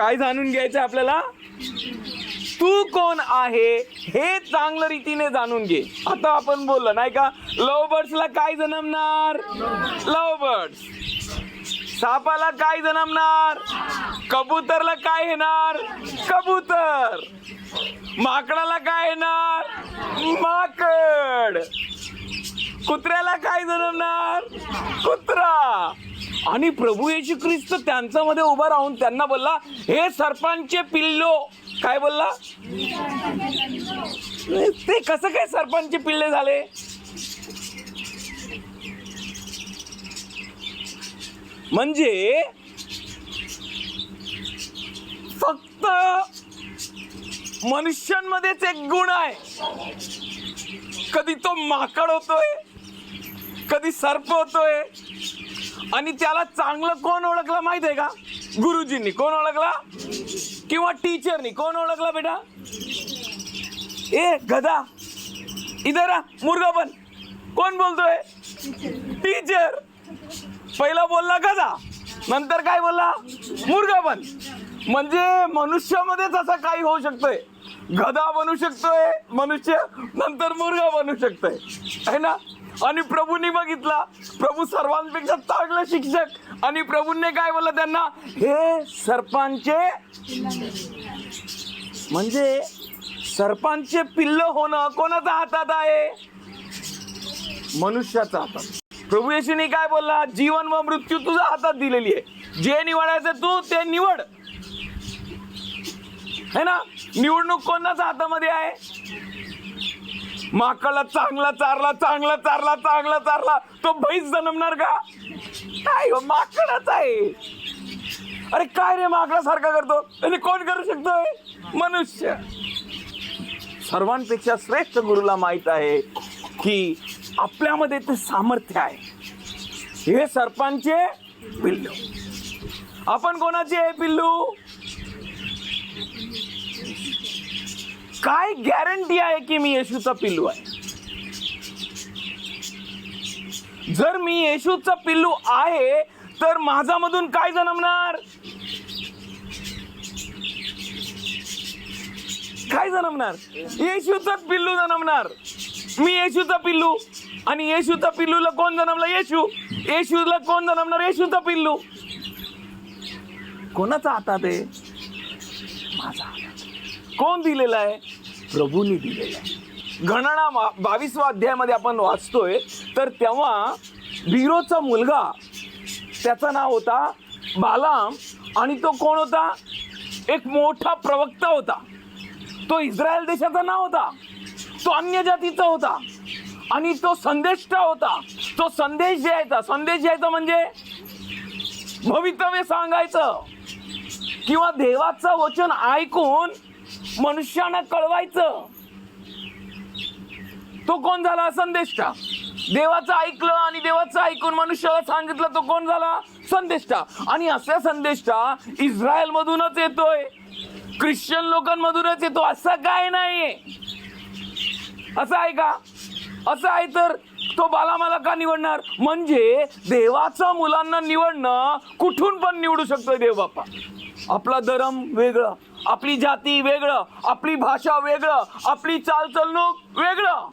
काय जाणून घ्यायचं आपल्याला? तू कोण आहे हे चांगलं रीतीने जाणून घे. आता आपण बोललो नाही का? लव बर्ड्सला काय जन्मणार? लव बर्ड्स सापाला काय जन्मणार? कबूतरला काय येणार? कबूतर. माकडाला काय येणार? माकड. कुत्र्याला काय जन्मणार? कुत्रा. आणि प्रभू येशू ख्रिस्त त्यांच्यामध्ये उभा राहून त्यांना बोलला हे सरपांचे पिल्लो. काय बोलला? ते कसं काय सरपांचे पिल्ले झाले? म्हणजे फक्त मनुष्यांमध्येच एक गुण आहे. कधी तो माकड होतोय कधी सर्प होतोय आणि त्याला चांगलं कोण ओळखलं माहीत आहे का? गुरुजींनी. कोण ओळखला? किंवा टीचरनी कोण ओळखला बेटा? ए गदा. इधर मुर्गा पण. कोण बोलतोय? टीचर पहिला बोलला गदा. नंतर काय बोलला? मुर्गा पण. म्हणजे मनुष्यामध्येच असं काही होऊ शकतंय. गदा बनू शकतोय मनुष्य नंतर मुर्गा बनू शकतोय. है ना? आणि प्रभूंनी बघितला. प्रभू सर्वांपेक्षा चांगलं शिक्षक. आणि प्रभूंनी काय बोललं त्यांना? हे सर्पांचे म्हणजे सर्पांचे पिल्ल होणं कोणाच्या हातात आहे? मनुष्याचा हातात. प्रभू येशूने काय बोलला? जीवन व मृत्यू तुझ्या हातात दिलेली आहे. जे निवडायचं तू ते निवड. है ना? निवडणूक कोणाच्या हातामध्ये आहे? माकाला चांगला चारला चांगला चारला चांगला चारला. तो बैस जन्मणार का? काय हो, माकडाच आहे. अरे काय रे माकडासारखा करतो? आणि कोण करू शकतोय? मनुष्य. सर्वांपेक्षा श्रेष्ठ गुरुला माहीत आहे की आपल्यामध्ये ते सामर्थ्य आहे. हे सर्पांचे पिल्लू. आपण कोणाचे आहे पिल्लू? काय गॅरंटी आहे की मी येशूचा पिल्लू आहे? जर मी येशूचा पिल्लू आहे तर माझ्यामधून काय जन्मणार? काय जन्मणार? येशूचाच पिल्लू जन्मणार. मी येशूचा पिल्लू. आणि येशूचा पिल्लूला कोण जन्मला? येशू. येशूला कोण जन्मणार? येशूचा पिल्लू. कोणाचा हातात आहे? माझा कोण दिलेला आहे? प्रभूंनी दिलेला आहे. गणना बावीसवा अध्यायामध्ये आपण वाचतोय तर तेव्हा बिरोचा मुलगा त्याचं नाव होता बालाम आणि तो कोण होता? एक मोठा प्रवक्ता होता. तो इस्रायल देशाचा नाव होता. तो अन्य जातीचा होता. आणि तो संदेष्टा होता. तो संदेश द्यायचा. संदेश द्यायचा म्हणजे भवितव्य सांगायचं. किंवा देवाचं वचन ऐकून मनुष्यानं कळवायचं. तो कोण झाला संदेष्टा? देवाचं ऐकलं आणि देवाचं ऐकून मनुष्याला सांगितलं तो कोण झाला? संदेष्टा. आणि असा संदेष्टा इस्रायल मधूनच येतोय. ख्रिश्चन लोकांमधूनच येतो. असं काय नाही असं आहे का? असं आहे तर तो बालामाला का निवडणार? म्हणजे देवाचं मुलांना निवडणं कुठून पण निवडू शकतोय देव बाप्पा. आपला धर्म वेगळा. आपली जाती वेगळं आपली भाषा वेगळं आपली चालचलणूक वेगळं.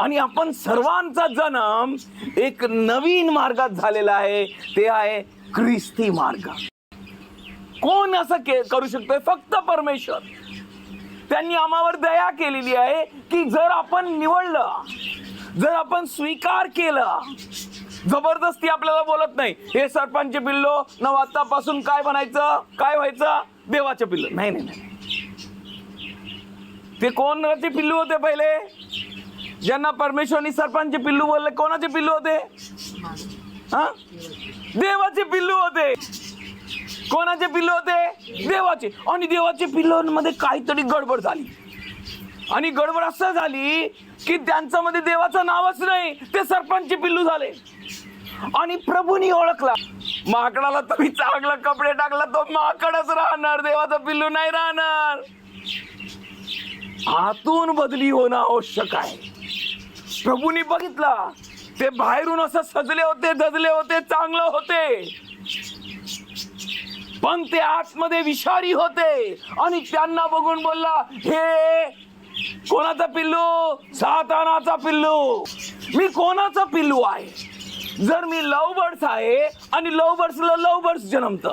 आणि आपण सर्वांचा जन्म एक नवीन मार्गात झालेला आहे ते आहे ख्रिस्ती मार्ग. कोण असं के करू शकतोय? फक्त परमेश्वर. त्यांनी आम्हावर दया केलेली आहे की जर आपण निवडलं जर आपण स्वीकार केला जबरदस्ती आपल्याला बोलत नाही. हे सरपंच पिल्लो न आतापासून काय बनायचं काय व्हायचं? देवाचे पिल्लो. नाही नाही नाही. ते कोणाचे पिल्लू होते पहिले? ज्यांना परमेश्वरनी सरपंच पिल्लू बोलले कोणाचे पिल्लू होते? हा? देवाचे पिल्लू होते. कोणाचे पिल्लू होते? देवाचे. आणि देवाचे पिल्लूंमध्ये काहीतरी गडबड झाली. आणि गडबड असं झाली की त्यांच्यामध्ये देवाचं नावच नाही ते सरपंच पिल्लू झाले. आणि प्रभूनी ओळखला. माकडाला तुम्ही चांगला कपडे टाकला तो माकडच राहणार देवाचा पिल्लू नाही राहणार. आतून बदली होणं आवश्यक आहे. प्रभूनी बघितला ते बाहेरून असं सजले होते धजले होते चांगलं होते. पण ते आतमध्ये विषारी होते. आणि त्यांना बघून बोलला हे कोणाचा पिल्लू? सातानाचा पिल्लू. मी कोणाचा पिल्लू आहे? जर मी लव बर्ड्स आहे आणि लव बर्ड्सला लव बर्ड्स जन्मत.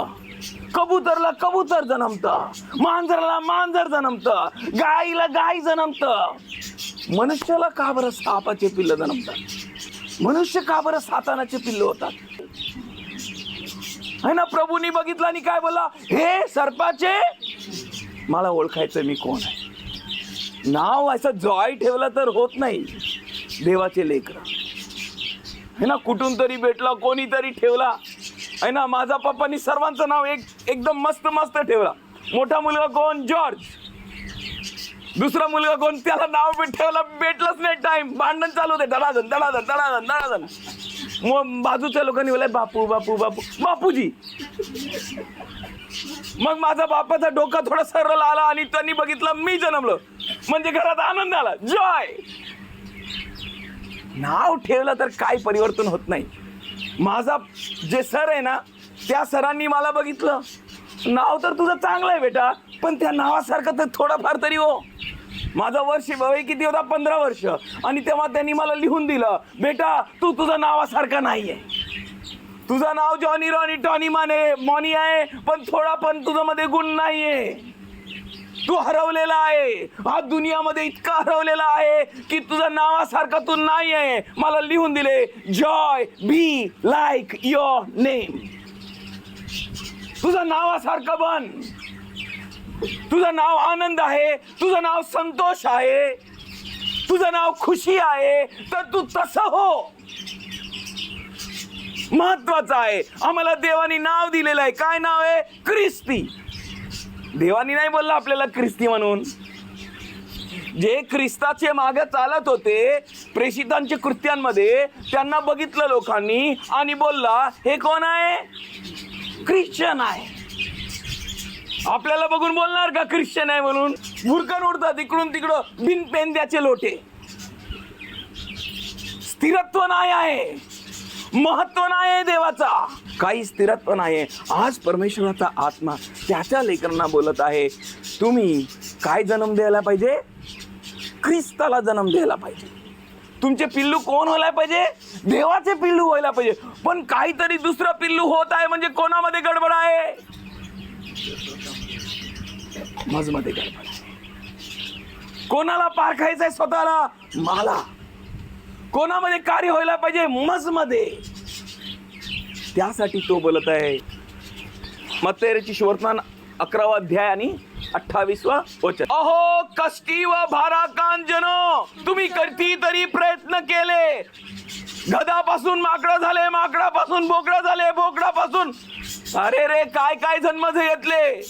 कबूतरला कबूतर जन्मत. मांजरला मांजर जन्मत. गाईला गाय जन्मत. मनुष्याला का बरं सापाचे पिल्ल जन्मतात? मनुष्य का बरं सातानाचे पिल्ल होतात? है ना? प्रभूनी बघितलं आणि काय बोला हे सर्पाचे मला ओळखायचं मी कोण आहे? नाव असं जॉय ठेवलं तर होत नाही. देवाचे लेकर. है ना कुठून तरी भेटला कोणीतरी ठेवला. है ना माझा पप्पानी सर्वांचं नाव एक एकदम मस्त मस्त ठेवला. मोठा मुलगा कोण? जॉर्ज. दुसरा मुलगा कोण? त्याला नाव भेट ठेवला भेटलंच नाही टाइम भांडण चालू होते. दडाजण दडाजण दडाजण दडाजण मग बाजूच्या लोकांनी बोलाय बापू बापू बापू बापूजी. मग माझा बापाचा डोका थोडा सरळ आला आणि त्यांनी बघितलं मी जन्मलो. म्हणजे घरात आनंद आला. जॉय! नाव ठेवलं तर काय परिवर्तन होत नाही. माझा जे सर आहे ना त्या सरांनी मला बघितलं. नाव तर तुझं चांगलं आहे बेटा पण त्या नावासारखं तर थोडंफार तरी हो. माझा वर्ष वय किती होता? पंधरा वर्ष. आणि तेव्हा त्यांनी मला लिहून दिलं बेटा तू तुझं नावासारखा नाहीये. तुझं नाव जॉनी रॉनी टॉनी माने मॉनी आहे पण थोडा पण तुझं मध्ये गुण नाहीये. तू हरवलेला आहे. हा दुनियामध्ये इतका हरवलेला आहे की तुझ्या नावासारखा तू नाही आहे मला लिहून दिले Joy be like your name. तुझं नावासारखं बन. तुझं नाव आनंद आहे तुझं नाव संतोष आहे तुझं नाव खुशी आहे तर तू तसं हो. महत्वाचं आहे. आम्हाला देवानी नाव दिलेलं आहे. काय नाव आहे? ख्रिस्ती. देवानी नाही बोलला आपल्याला ख्रिस्ती म्हणून. जे ख्रिस्ताचे माग चालत होते प्रेषितांच्या कृत्यांमध्ये त्यांना बघितलं लोकांनी आणि बोलला हे कोण आहे? ख्रिश्चन आहे. आपल्याला बघून बोलणार का ख्रिश्चन आहे म्हणून? भुरकन उडतात इकडून तिकडं बिनपेंद्याचे लोटे. स्थिरत्व नाही आहे. महत्त्व नाही आहे देवाचा. काही स्थिरत्व नाही आहे आज परमेश्वराचा आत्मा त्याच्या लेकरांना बोलत आहे. तुम्ही काय जन्म द्यायला पाहिजे? ख्रिस्ताला जन्म द्यायला पाहिजे. तुमचे पिल्लू कोण व्हायला पाहिजे? देवाचे पिल्लू व्हायला पाहिजे. पण काहीतरी दुसरं पिल्लू होत आहे म्हणजे कोणामध्ये गडबड आहे? मजमध्ये गडबड आहे. कोणाला पारखायचंय स्वतःला? मला. कोणामध्ये कार्य व्हायला पाहिजे? मजमध्ये. त्यासाठी तो बोलत आहे. मत्तेरेची शिवर्तमान अकरावा अध्याय आणि अठ्ठावीसवा वचन. अहो कष्टी व भाराकांजनो तुम्ही करती तरी प्रयत्न केले. गदापासून माकडं झाले माकडापासून बोकडा झाले बोकडापासून. अरे रे काय काय जन्म घेतले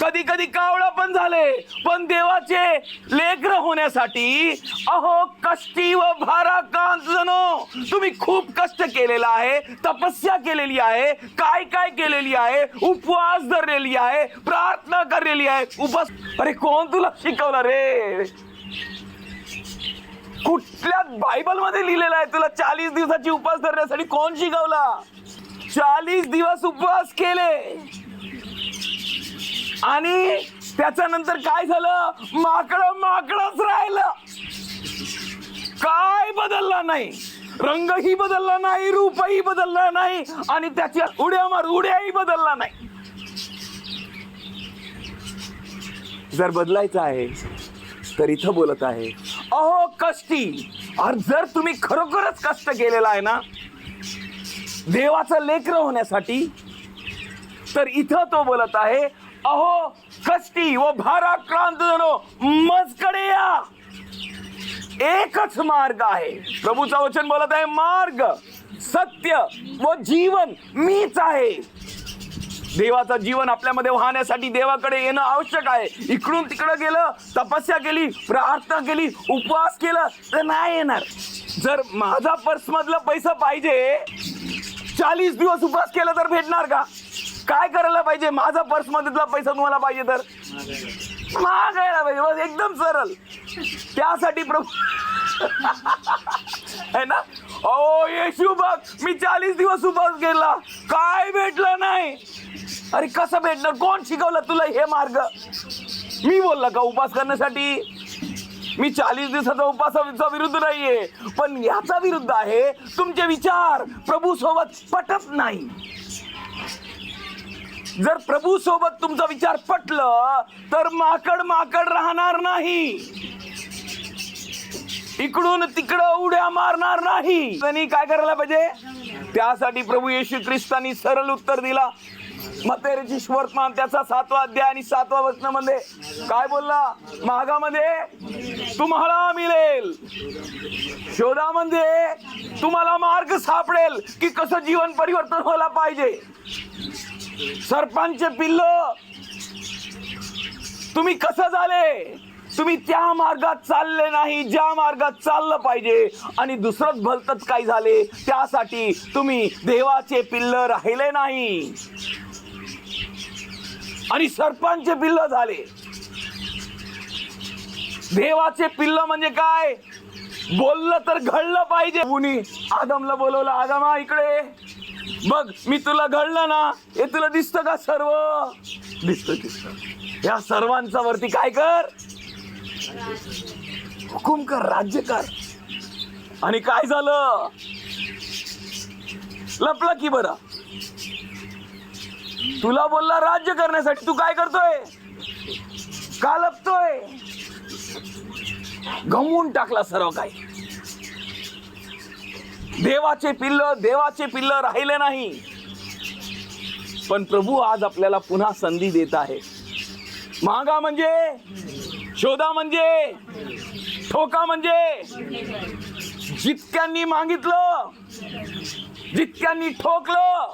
कधी कधी कावळा पण झाले. पण देवाचे लेकर होण्यासाठी अहो कष्टी व भाराकांत जनो तुम्ही खूप कष्ट केलेला आहे तपस्या केलेली आहे काय काय केलेली आहे उपवास धरलेली आहे प्रार्थना करलेली आहे उपवास अरे कोण तुला शिकवलं रे? कुठल्या बायबलमध्ये लिहिलेलं आहे तुला चाळीस दिवसाची उपवास धरण्यासाठी कोण शिकवला? चाळीस दिवस उपवास केले. आणि त्याच्यानंतर काय झालं? माकड माकडच राहिलं. काय बदलला नाही. रंगही बदलला नाही रूपही बदलला नाही आणि त्याच्या उड्या मार उड्याही बदलला नाही. जर बदलायचं आहे तर इथं बोलत आहे अहो कष्टी. अरे जर तुम्ही खरोखरच कष्ट केलेला आहे ना देवाचं लेकर होण्यासाठी तर इथं तो बोलत आहे अहो कष्टी व भाराक्रांत जनो मजकडे या. एकच मार्ग आहे. प्रभूचा वचन बोलत आहे मार्ग सत्य व जीवन मीच आहे. देवाचं जीवन आपल्यामध्ये वाहण्यासाठी देवाकडे येणं आवश्यक आहे. इकडून तिकडं गेलं तपस्या केली प्रार्थना केली उपवास केला तर नाही येणार. जर माझा पर्समधला पैसा पाहिजे चाळीस दिवस उपवास केला तर भेटणार का? काय करायला पाहिजे? माझा पर्स मधला पैसा तुम्हाला पाहिजे तर? मागायला पाहिजे. बस एकदम सरळ त्यासाठी प्रभू है ना? ओ येशू बघ मी चाळीस दिवस उपास केला. काय भेटलं नाही? अरे कसं भेटणार कोण शिकवलं तुला हे मार्ग? मी बोलला का उपास करण्यासाठी? मी चाळीस दिवसाचा उपासाचा विरुद्ध नाहीये. पण याचा विरुद्ध आहे तुमचे विचार प्रभू सोबत पटत नाही. जर प्रभू सोबत तुमचा विचार पटलं तर माकड माकड राहणार नाही. इकडून तिकडं उड्या मारणार नाही. त्यांनी काय करायला पाहिजे? त्यासाठी प्रभू येशू ख्रिस्तानी सरळ उत्तर दिला. मतेरेची वर्तमान त्याचा सातवा अध्याय आणि सातवा वचनामध्ये काय बोलला? महागामध्ये तुम्हाला मिळेल. शोधा म्हणजे तुम्हाला मार्ग सापडेल की कसं जीवन परिवर्तन व्हायला पाहिजे. सरपंच पिल्ल तुम्ही कसं झाले? तुम्ही त्या मार्गात चालले नाही ज्या मार्गात चाललं पाहिजे. आणि दुसरंच भलतच काय झाले त्यासाठी तुम्ही देवाचे पिल्ल राहिले नाही. आणि सरपंच पिल्ल झाले. देवाचे पिल्ल म्हणजे काय? बोललं तर घडलं पाहिजे. कुणी आदमला बोलवलं आदमा इकडे बघ मी तुला घडलं ना हे तुला दिसतं का सर्व? दिसत दिसत. या सर्वांचा वरती काय कर? हुकुम कर राज्य कर. आणि काय झालं? लपला की बरं. तुला बोलला राज्य करण्यासाठी तू काय करतोय? का लपतोय? गमवून टाकला सर्व काही. देवाचे पिल्ल देवाचे पिल्ल राहिले नाही. पण प्रभू आज आपल्याला पुन्हा संधी देत आहे. मागा म्हणजे शोधा म्हणजे ठोका म्हणजे. जितक्यांनी मागितलं जितक्यांनी ठोकलं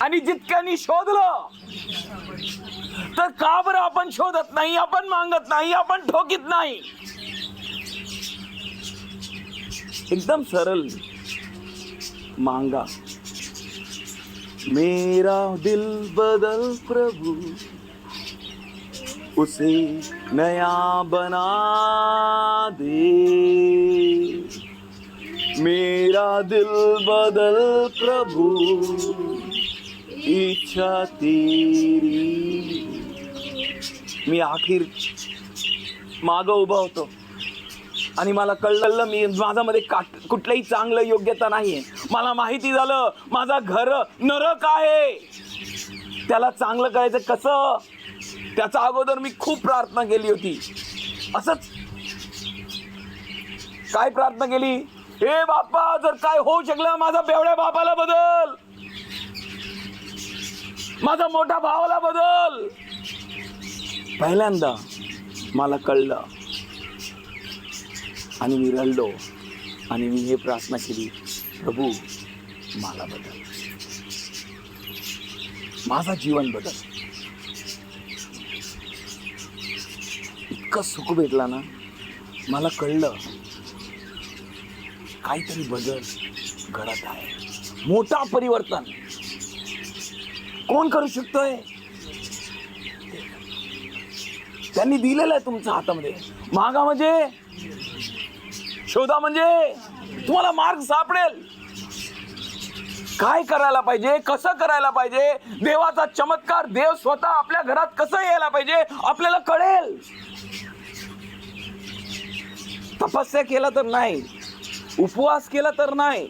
आणि जितक्यांनी शोधलं तर का बरं आपण शोधत नाही आपण मागत नाही आपण ठोकीत नाही? एकदम सरल मांगा। मेरा दिल बदल प्रभु उसे नया बना दे। मेरा दिल बदल प्रभु इच्छा तेरी। मी आखिर मागं उभा होतो। आणि मला कळलं मी माझ्यामध्ये काट कुठलंही चांगलं योग्यता नाहीये. मला माहिती झालं माझा घर नरक आहे. त्याला चांगलं करायचं कसं? त्याचा अगोदर मी खूप प्रार्थना केली होती. असंच. काय प्रार्थना केली? हे बाप्पा जर काय होऊ शकलं माझा बेवड्या बापाला बदल. माझा मोठा भावाला बदल. पहिल्यांदा मला कळलं आणि मी रडलो आणि मी हे प्रार्थना केली प्रभू मला बदल. माझा जीवन बदल. इतकं सुख भेटला ना मला कळलं काहीतरी बदल घडत आहे. मोठा परिवर्तन. कोण करू शकतोय? त्यांनी दिलेलं आहे तुमच्या हातामध्ये. मागा म्हणजे शोधा म्हणजे तुम्हाला मार्ग सापडेल. काय करायला पाहिजे? कसं करायला पाहिजे? देवाचा चमत्कार देव स्वतः आपल्या घरात कसं यायला पाहिजे? आपल्याला कळेल. तपस्या केला तर नाही. उपवास केला तर नाही.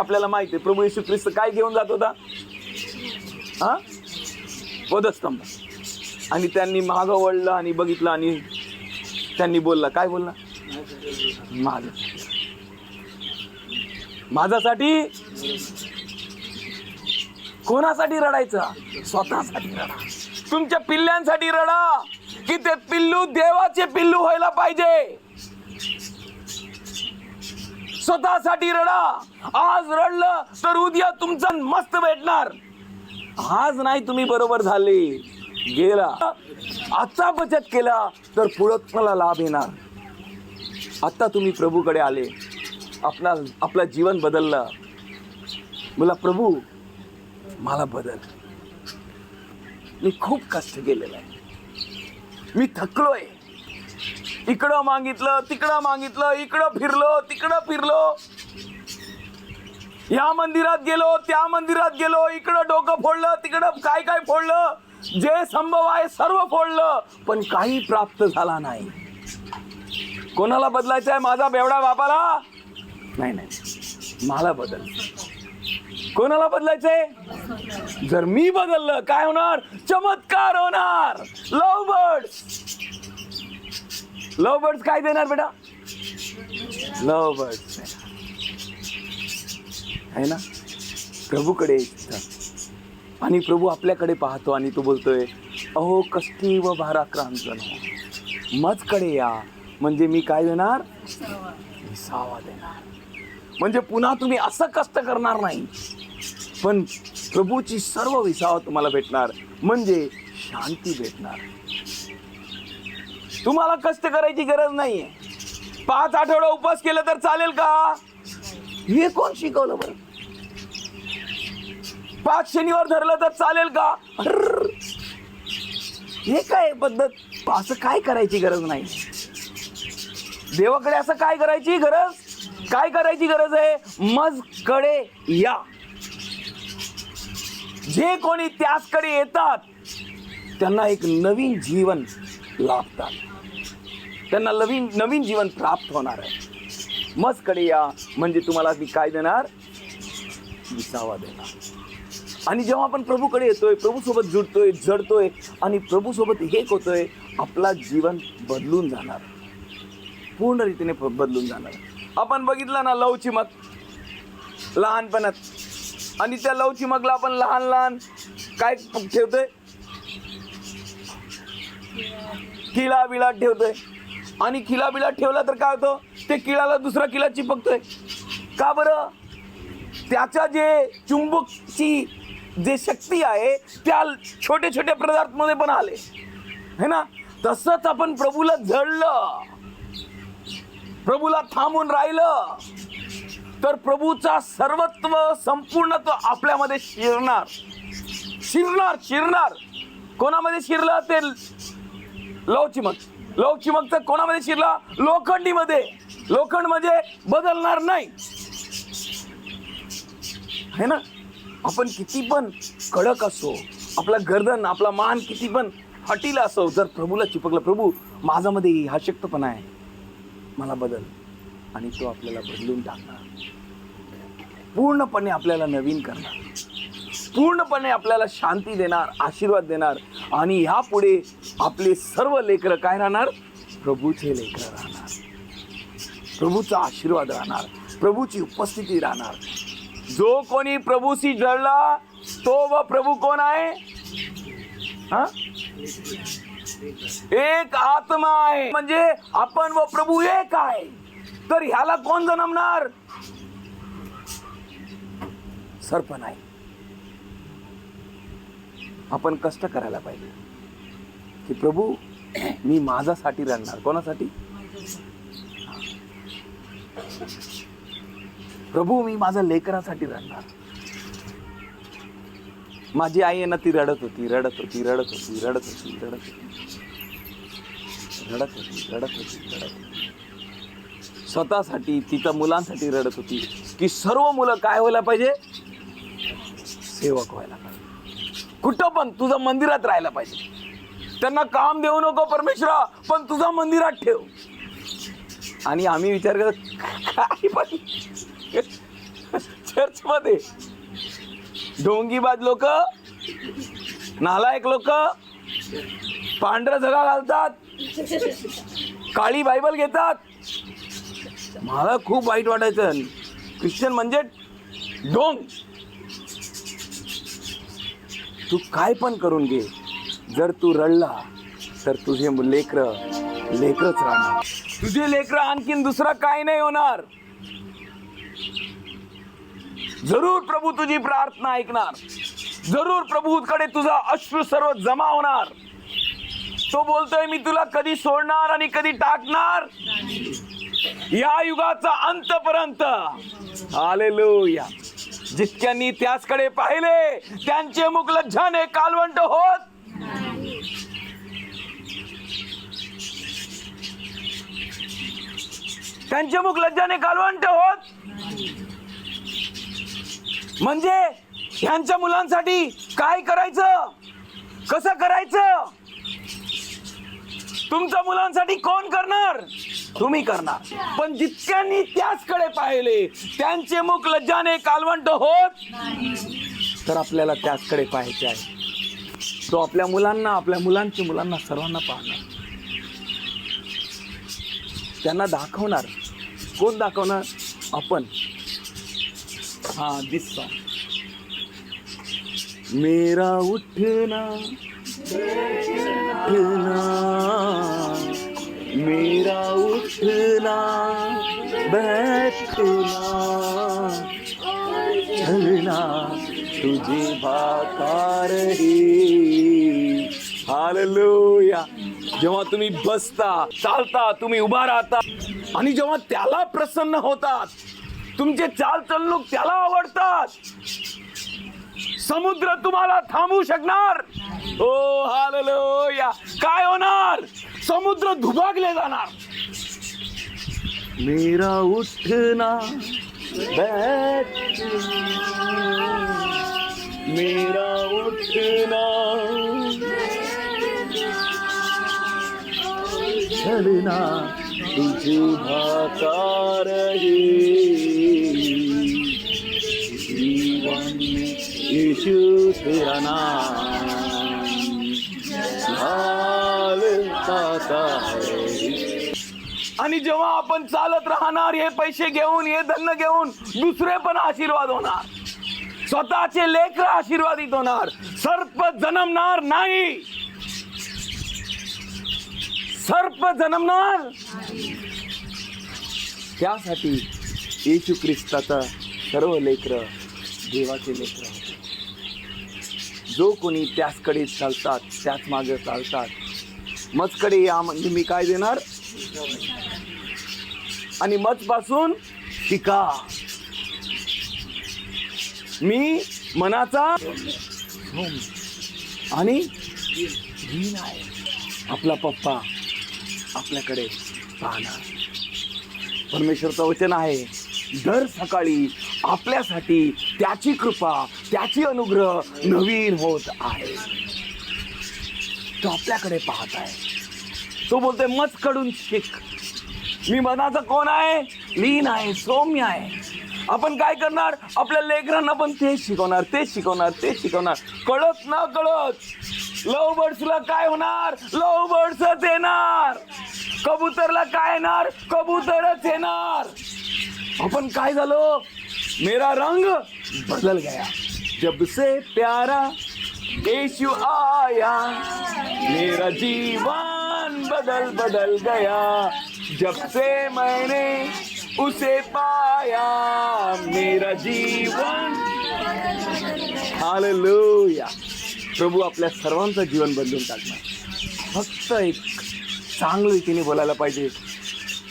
आपल्याला माहिती आहे प्रभू येशू ख्रिस्त काय घेऊन जात होता? हा? वधस्तंभ. आणि त्यांनी मागं वळलं आणि बघितलं आणि त्यांनी बोलला काय बोलला? माझ. माझ्यासाठी कोणासाठी रडायचं? स्वतःसाठी रडा. तुमच्या पिल्ल्यांसाठी रडा की ते पिल्लू देवाचे पिल्लू व्हायला पाहिजे. स्वतःसाठी रडा. आज रडलं तर उद्या तुमचं मस्त भेटणार. आज नाही तुम्ही बरोबर झाले. गेला. आता बचत केला तर पुढं तुम्हाला लाभ येणार. आता तुम्ही प्रभूकडे आले. आपला आपलं जीवन बदललं. मला प्रभू मला बदल. मी खूप कष्ट केलेलं आहे. मी थकलोय. इकडं मागितलं तिकडं मागितलं इकडं फिरलो तिकडं फिरलो. या मंदिरात गेलो त्या मंदिरात गेलो इकडं डोकं फोडलं तिकडं काय काय फोडलं? जे संभव आहे सर्व फोडलं. पण काही प्राप्त झाला नाही. कोणाला बदलायचं आहे माझा बेवडा बापाला? नाही नाही. मला बदल. कोणाला बदलायचंय? जर मी बदललं काय होणार? चमत्कार होणार. लव बर्ड्स लव बर्ड्स काय देणार बेटा? लव बर्ड्स आहे ना? प्रभूकडे आणि प्रभू आपल्याकडे पाहतो आणि तो बोलतोय अहो कष्टी व भाराक्रांत मजकडे या. म्हणजे मी काय देणार? विसावा देणार. म्हणजे पुन्हा तुम्ही असं कष्ट करणार नाही. पण प्रभूची सर्व विसावा तुम्हाला भेटणार. म्हणजे शांती भेटणार. तुम्हाला कष्ट करायची गरज नाहीये. पाच आठवडा उपवास केलं तर चालेल का? हे कोण शिकवलं बरं? पाच शनिवार धरलं तर चालेल का? हे काय पद्धत? असं काय करायची गरज नाही. देवाकडे असं काय करायची गरज? काय करायची गरज आहे? मजकडे या. जे कोणी त्याचकडे येतात त्यांना एक नवीन जीवन लाभतात. त्यांना नवीन नवीन जीवन प्राप्त होणार आहे. मजकडे या म्हणजे तुम्हाला मी काय देणार? विसावा देणार. आणि जेव्हा आपण प्रभूकडे येतोय प्रभूसोबत जुडतोय जडतोय आणि प्रभूसोबत एक होतोय आपला जीवन बदलून जाणार. पूर्ण रीतीने बदलून जाणार. आपण बघितलं ना लव चिमक लहानपणात. आणि त्या लवचिमकला आपण लहान लहान काय ठेवतोय? किळा बिळा ठेवतोय. आणि किला बिळा ठेवला तर काय होतं? ते किळाला दुसरा किला चिपकतोय. का बरं? त्याच्या जे चुंबकची जे शक्ती आहे त्या छोटे छोटे पदार्थमध्ये पण आले. है ना? तसंच आपण प्रभूला जळलं. प्रभूला थांबून राहिलं. तर प्रभूचा सर्वत्व संपूर्णत्व आपल्यामध्ये शिरणार. शिरणार शिरणार. कोणामध्ये शिरलं ते? लवचिमक. लवचिमकचं कोणामध्ये शिरला? लोखंडीमध्ये. लोखंड म्हणजे बदलणार नाही. है ना? आपण किती पण कडक असो आपला गर्दन आपला मान किती पण हटीला असो जर प्रभूला चिपकलं प्रभू माझ्यामध्ये हा शक्तपणा आहे. मला बदल आणि तो आपल्याला बदलून टाकणार. पूर्णपणे आपल्याला नवीन करणार. पूर्णपणे आपल्याला शांती देणार आशीर्वाद देणार आणि ह्यापुढे आपले सर्व लेकरं काय राहणार? प्रभूचे लेकरं राहणार. प्रभूचा आशीर्वाद राहणार. प्रभूची उपस्थिती राहणार. जो कोणी प्रभूशी जळला तो व प्रभू कोण आहे? हा? एक आत्मा आहे. म्हणजे आपण व प्रभू एक आहे. तर ह्याला कोण जन्मणार? सर्प नाही. आपण कष्ट करायला पाहिजे. की प्रभू मी माझ्यासाठी राहणार कोणासाठी? प्रभू मी माझ्या लेकरासाठी रडणार. माझी आई आहे ना ती रडत होती रडत होती रडत होती रडत होती रडत होती. रडत होती रडत होती रडत होती. स्वतःसाठी तिच्या मुलांसाठी रडत होती. की सर्व मुलं काय व्हायला पाहिजे? सेवक व्हायला पाहिजे. कुठं पण तुझं मंदिरात राहायला पाहिजे. त्यांना काम देऊ नको परमेश्वरा पण तुझा मंदिरात ठेव. आणि आम्ही विचार करत काय पण? चर्चमध्ये ढोंगीबाज लोक नालायक लोक पांढरा झगा घालतात काळी बायबल घेतात. मला खूप वाईट वाटायचं. ख्रिश्चन म्हणजे ढोंग तू काय पण करून घे. जर तू रडला तर तुझे लेकर लेकरच राहणार. तुझे लेकर आणखीन दुसरा काय नाही होणार. जरूर प्रभू तुझी प्रार्थना ऐकणार. जरूर प्रभूकडे तुझा अश्रू सर्व जमा होणार. तो बोलतोय मी तुला कधी सोडणार आणि कधी टाकणार? या युगाचा अंतपर्यंत आले जितक्यांनी त्याचकडे पाहिले त्यांचे मुख लज्जाने कालवंट होत. त्यांचे मुख लज्जाने कालवंट होत. म्हणजे ह्यांच्या मुलांसाठी काय करायचं? कसं करायचं? तुमच्या मुलांसाठी कोण करणार? तुम्ही करणार. पण जितक्यांनी त्याचकडे पाहिले त्यांचे मुख लज्जाने कालवंट होत तर आपल्याला त्याचकडे पाहायचे आहे. तो आपल्या मुलांना आपल्या मुलांची मुलांना सर्वांना पाहणार. त्यांना दाखवणार. कोण दाखवणार? आपण. हा दिस सॉन्ग मेरा उठना उठना मेरा उठना बैठना चलना तुझे बाकार रही। हालेलुया। जेव्हा तुम्ही बसता चालता तुम्ही उभा राहता आणि जेव्हा त्याला प्रसन्न होतात तुमचे चाल चलणूक त्याला आवडतात. समुद्र तुम्हाला थांबू शकणार. ओ या काय होणार? समुद्र दुभागले जाणार. मेरा उठना बैठ मेरा उठना चलना तुझे भाता रहे जीवन में यीशु आणि जेव्हा आपण चालत राहणार हे पैसे घेऊन हे धन घेऊन दुसरे पण आशीर्वाद होणार. स्वतःचे लेकर आशीर्वादित होणार. सर्प जन्मणार नाही. सर्प जन्मणार त्यासाठी येशू ख्रिस्ताचा सर्व लेकर देवाचे लेकर होते जो कोणी त्याचकडे चालतात त्याच मागे चालतात. मजकडे या म्हणजे मी काय देणार? आणि मजपासून शिका. मी मनाचा आणि आहे आपला पप्पा आपल्याकडे पाहणार परमेश्वरचं वचन आहे दर सकाळी आपल्यासाठी त्याची कृपा त्याची अनुग्रह नवीन होत आहे तो आपल्याकडे पाहत आहे. तो बोलतोय मत कडून शिक. मी मनाचा कोण आहे? लीन आहे सौम्य आहे. आपण काय करणार? आपल्या लेकरांना पण तेच शिकवणार तेच शिकवणार तेच शिकवणार. कळत ना कळत? लव बर्ड्सला काय होणार? लव बर्ड्सच येणार. कबूतरला काय येणार? कबूतरच येणार. आपण काय झालो? मेरा रंग बदल गया. जब से प्यारा यीशु आया मेरा जीवन बदल बदल गया। जब से मैंने उसे पाया मेरा जीवन हालेलुया। प्रभू आपल्या सर्वांचं जीवन बदलून टाकणार फक्त एक चांगलं रीतीने बोलायला पाहिजे।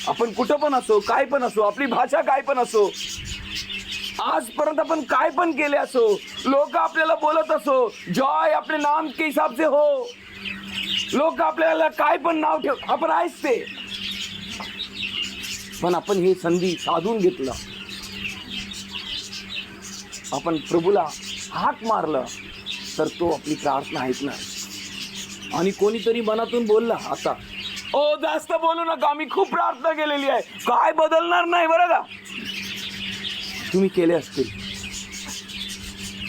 आपण कुठं पण असो काय पण असो आपली भाषा काय पण असो आजपर्यंत आपण काय पण केले असो लोक आपल्याला बोलत असो जॉय आपले नाम के हिसाब से हो. लोक आपल्याला काय पण नाव ठेव आपण आहेच ते. पण आपण ही संधी साधून घेतलं. आपण प्रभूला हाक मारलं तर तो आपली प्रार्थना ऐकणार. आणि कोणीतरी मनातून बोलला आता ओ जास्त बोलू नका आम्ही खूप प्रार्थना केलेली आहे. काय बदलणार नाही बरं का? तुम्ही केले असतील.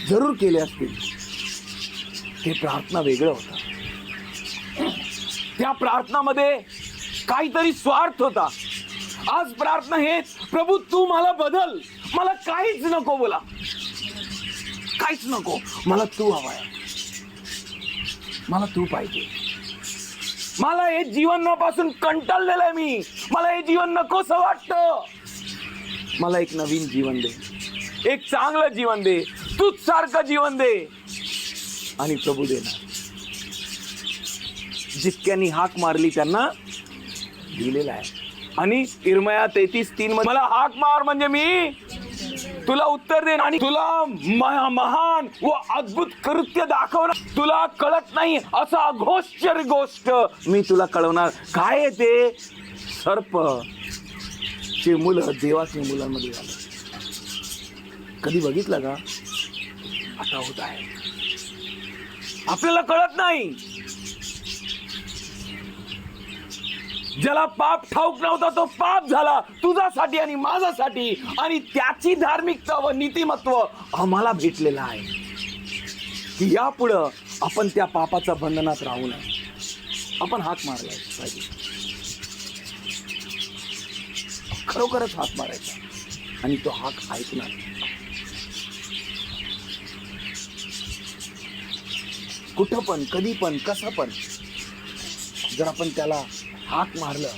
जरूर केले असतील. ते प्रार्थना वेगळं होतं. त्या प्रार्थनामध्ये काहीतरी स्वार्थ होता. आज प्रार्थना हेच प्रभू तू मला बदल. मला काहीच नको बोला. काहीच नको. मला तू हवाय. मला तू पाहिजे. मला हे जीवनापासून कंटाळलेलं आहे मी. मला हे जीवन नकोस वाटतं. मला एक नवीन जीवन दे. एक चांगलं जीवन दे. तूच सारखं जीवन दे. आणि प्रभू देणार. जितक्यांनी हाक मारली त्यांना दिलेला आहे. आणि इरमया तेहतीस तीन मध्ये मला हाक मार म्हणजे मी तुला उत्तर देईन आणि तुला महान व अद्भुत कृत्य दाखवणार. तुला कळत नाही असं अघोश्चर गोष्ट मी तुला कळवणार. काय ते? सर्प. चे मुलं देवाचे मुलांमध्ये झालं. कधी बघितलं का? आता होत आहे. आपल्याला कळत नाही. ज्याला पाप ठाऊक नव्हता तो पाप झाला तुझ्यासाठी आणि माझ्यासाठी. आणि त्याची धार्मिकता व नीतिमत्व आम्हाला भेटलेलं आहे. की यापुढं आपण त्या पापाच्या बंधनात राहू नये. आपण हात मारला पाहिजे खरोखरच हात मारायचा. आणि तो हाक ऐकणार कुठं पण कधी पण कसं पण जर आपण त्याला हाक मारलं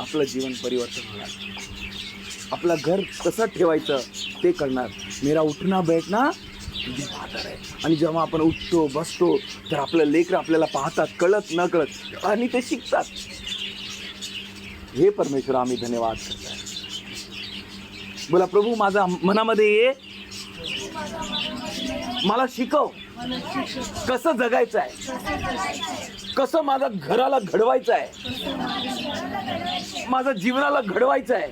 आपलं जीवन परिवर्तन होणार. आपलं घर कसं ठेवायचं ते करणार मेरा उठना बैठना तुझी भातार आहे. आणि जेव्हा आपण उठतो बसतो तर आपलं लेकर आपल्याला पाहतात कळत न कळत आणि ते शिकतात. हे परमेश्वर आम्ही धन्यवाद करत. बोला प्रभू माझा मनामध्ये ये. मला शिकव. कसं जगायचं आहे कसं माझ्या घराला घडवायचं आहे माझ्या जीवनाला घडवायचं आहे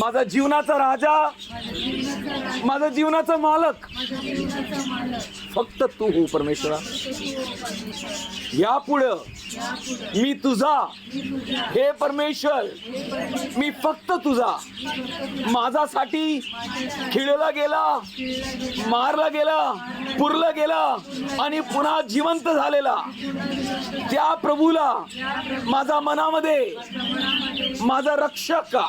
माझा जीवनाचा राजा माझा जीवनाचा मालक. फक्त तू हो परमेश्वरा. यापुढं मी तुझा हे परमेश्वर मी फक्त तुझा. माझ्यासाठी खिळला गेला मारला गेला पुरला गेला आणि पुन्हा जिवंत झालेला. त्या प्रभूला माझा मनामध्ये माझा रक्षक का?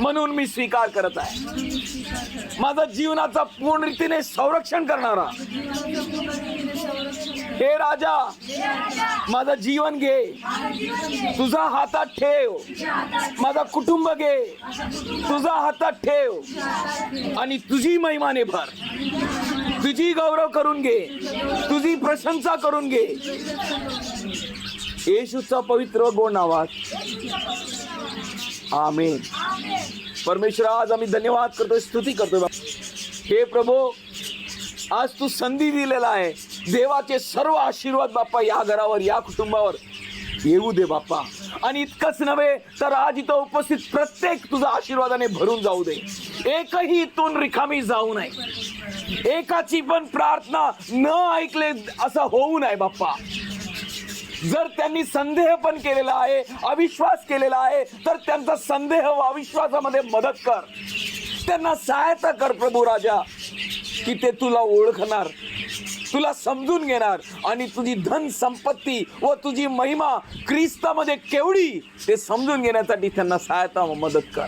म्हणून मी स्वीकार करत आहे. माझा जीवनाचा पूर्ण रीतीने संरक्षण करणारा. हे राजा माझं जीवन घे. तुझा हातात ठेव. माझा कुटुंब घे. तुझा हातात ठेव. आणि तुझी महिमाने भर. तुझी गौरव करून घे. तुझी प्रशंसा करून घे. येशूचा पवित्र गोड नावात. आमेन. परमेश्वर आज आम्ही धन्यवाद करतोय स्तुती करतोय हे प्रभू आज तू संधी दिलेला आहे. देवाचे सर्व आशीर्वाद बाप्पा या घरावर या कुटुंबावर. येऊ दे बाप्पा. आणि इतकंच नव्हे तर आज इथं उपस्थित प्रत्येक तुझा आशीर्वादाने भरून जाऊ दे. एकही इथून रिकामी जाऊ नये. एकाची पण प्रार्थना न ऐकले असं होऊ नये बाप्पा. जर त्यांनी संदेह पण केलेला आहे अविश्वास केलेला आहे तर त्यांचा संदेह व अविश्वासामध्ये मदत कर. त्यांना सहायता कर प्रभू राजा की ते तुला ओळखणार तुला समजून घेणार आणि तुझी धन संपत्ती व तुझी महिमा ख्रिस्तामध्ये केवढी ते समजून घेण्यासाठी त्यांना सहायता व मदत कर.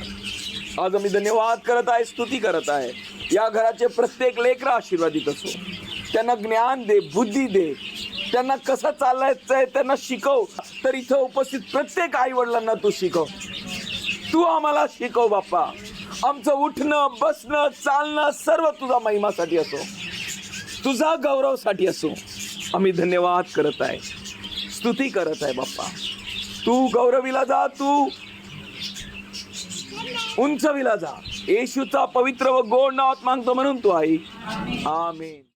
आज आम्ही धन्यवाद करत आहे स्तुती करत आहे. या घराचे प्रत्येक लेकरा आशीर्वादित असो. त्यांना ज्ञान दे बुद्धी दे त्यांना कसं चालायचं आहे त्यांना शिकव. तर इथं उपस्थित प्रत्येक आई वडिलांना तू शिकव. तू आम्हाला शिकव बाप्पा. आमचं उठणं बसणं चालणं सर्व तुझा महिमासाठी असो. तुझा गौरवसाठी असो. आम्ही धन्यवाद करत आहे. स्तुती करत आहे बाप्पा. तू गौरवीला जा तू उंचविला जा. येशूचा पवित्र व गोड नावात मागतो म्हणून तू आई. आमेन.